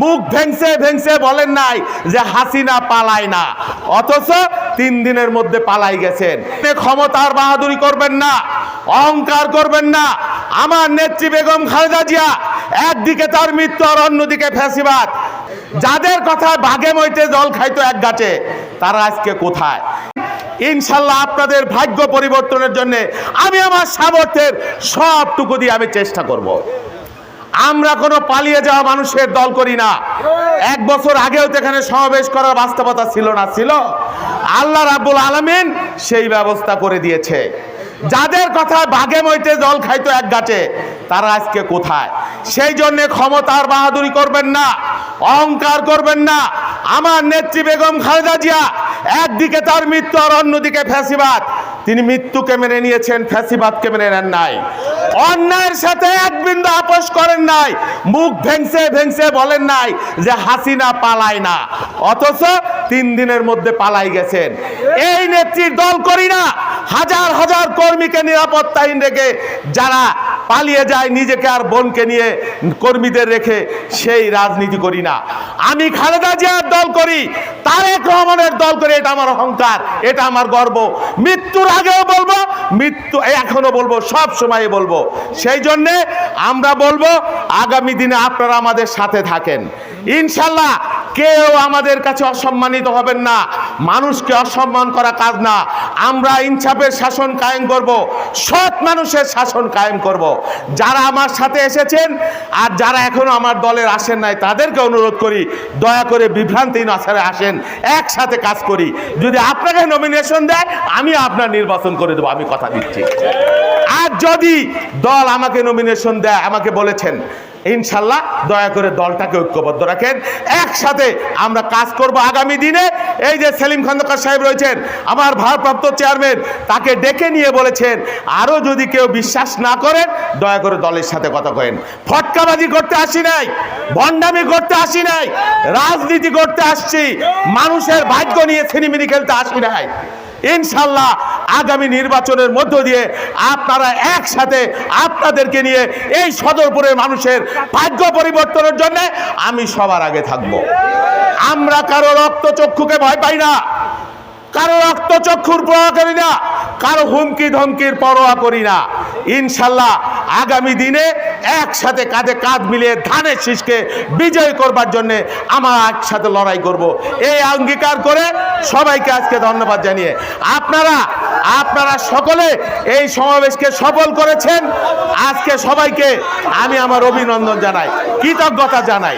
মুখ ভেংসে ভেংসে বলেন নাই যে হাসিনা পালায় না। অথচ তিন দিনের মধ্যে পালাই গেছেন। ক্ষমতার বাহাদুরি করবেন না, অহংকার করবেন না। আমার নেত্রী বেগম খালেদা জিয়া একদিকে তার মৃত্যু আর অন্যদিকে ফ্যাসিবাদ। যাদের কথা বাঘে মইতে জল খাইতো এক গাছে, তারা আজকে কোথায়? ইনশাল্লাহ আপনাদের ভাগ্য পরিবর্তনের জন্য আমি আমার সামর্থ্যের সবটুকু দিয়ে আমি চেষ্টা করব। আমরা কোনো পালিয়ে যাওয়া মানুষের দল করি না। এক বছর আগেও তো এখানে সমাবেশ করার বাস্তবতা ছিল না, ছিল। আল্লাহ রাব্বুল আলমিন সেই ব্যবস্থা করে দিয়েছে। যাদের কথা বাঘে মইতে জল খাইতো এক গাছে তারা আজকে কোথায়? সেই জন্যে ক্ষমতার বাহাদুরি করবেন না, অহংকার করবেন না। আমার নেত্রী বেগম খালেদা জিয়া, একদিকে তার মৃত্যু আর অন্যদিকে ফ্যাসিবাদ। তিনি মৃত্যুকে মেনে নিয়েছেন, ফ্যাসিবাদকে মেনে নেন নাই। অন্যায়ের সাথে এক বিন্দু আপোষ করেন নাই, মুখ ভেংসে ভেংসে বলেন নাই যে হাসিনা পালায় না, অথচ তিন দিনের মধ্যে পালাই গেছেন। এই নেত্রীর দল করি না, হাজার হাজার কর্মীকে নিরাপত্তাহীন রেখে যারা পালিয়ে যায় নিজেকে আর বোনকে নিয়ে কর্মীদের রেখে, সেই রাজনীতি করি না। আমি খালেদা জিয়ার দল করি তারেক রহমানের দল করে এটা আমার অহংকার, এটা আমার গর্ব। মৃত্যুর আগেও বলব, মৃত্যু এখনও বলব, সব সময় বলব। সেই জন্যে আমরা বলব, আগামী দিনে আপনারা আমাদের সাথে থাকেন। ইনশাল্লাহ কেউ আমাদের কাছে অসম্মানিত হবেন না। মানুষকে অসম্মান করা কাজ না। আমরা ইনসাফের শাসন কায়েম করব, সৎ মানুষের শাসন কায়েম করব। যারা আমার সাথে এসেছেন আর যারা এখনও আমার দলের আসেন নাই, তাদেরকে অনুরোধ করি, দয়া করে বিভ্রান্তি আসারে আসেন, একসাথে কাজ করি। যদি আপনাকে নমিনেশন দেয়, আমি আপনার নির্বাচন করে দেবো, আমি কথা দিচ্ছি। আর যদি দল আমাকে নমিনেশন দেয়, আমাকে বলেছেন ইনশাল্লাহ দয়া করে দলটাকে ঐক্যবদ্ধ রাখেন। একসাথে আমরা কাজ করব আগামী দিনে। এই যে সেলিম খন্দকার সাহেব রয়েছেন, আমার ভারপ্রাপ্ত চেয়ারম্যান, তাকে ডেকে নিয়ে বলেছেন আরও যদি কেউ বিশ্বাস না করেন, দয়া করে দলের সাথে কথা কয়েন। ফটকাবাজি করতে আসি নাই ভণ্ডামি করতে আসি নাই, রাজনীতি করতে আসছি, মানুষের ভাগ্য নিয়ে ছিনিমিনি খেলতে আসি নাই। ইনশাল্লাহ আগামী নির্বাচনের মধ্য দিয়ে আপনারা একসাথে আপনাদেরকে নিয়ে এই সদরপুরের মানুষের ভাগ্য পরিবর্তনের জন্য আমি সবার আগে থাকব। আমরা কারও রক্তচক্ষুকে ভয় পাই না, কারও রক্তচক্ষুর প্রয়োগ করি না। কারও হুমকি ধমকির পরোয়া করি না। ইনশাল্লাহ আগামী দিনে একসাথে কাঁধে কাঁধ মিলিয়ে ধানের শীষকে বিজয় করবার জন্য আমরা একসাথে লড়াই করব। এই অঙ্গীকার করে সবাইকে আজকে ধন্যবাদ জানিয়ে। আপনারা আপনারা সকলে এই সমাবেশকে সফল করেছেন। আজকে সবাইকে আমি আমার অভিনন্দন জানাই, কৃতজ্ঞতা জানাই।